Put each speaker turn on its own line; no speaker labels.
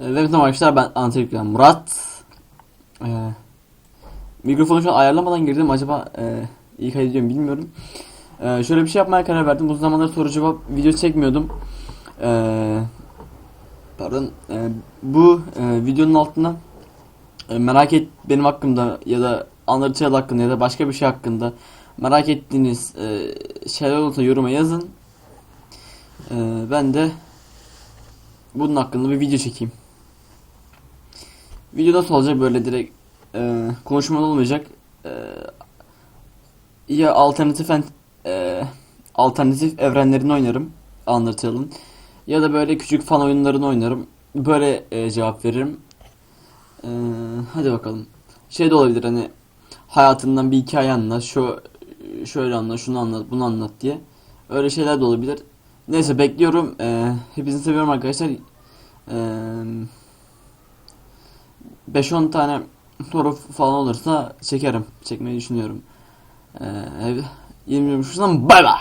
Ee, Ve tamam arkadaşlar ben Antalya'dan Murat. Ee, mikrofonu şu an ayarlamadan girdim acaba e, iyi kaydediyorum bilmiyorum. Ee, şöyle bir şey yapmaya karar verdim. Uzun zamandır soru cevap video çekmiyordum. Ee, pardon. Ee, bu e, videonun altına e, merak et benim hakkımda ya da Undertale hakkında ya da başka bir şey hakkında merak ettiğiniz e, şeyler olursa yoruma yazın. Ee, ben de bunun hakkında bir video çekeyim. Video nasıl olacak böyle direkt e, konuşmalı olmayacak. E, ya alternatif en- e, alternatif evrenlerini oynarım Undertale'ın ya da böyle küçük fan oyunlarını oynarım. Böyle e, cevap veririm. E, hadi bakalım. Şey de olabilir hani hayatından bir hikaye anlat, şu şöyle anlat, şunu anlat, bunu anlat diye. Öyle şeyler de olabilir. Neyse bekliyorum. E, hepinizi seviyorum arkadaşlar. Eee 5-10 tane soru falan olursa çekerim. Çekmeyi düşünüyorum. Ee, 20 şuradan bay bay.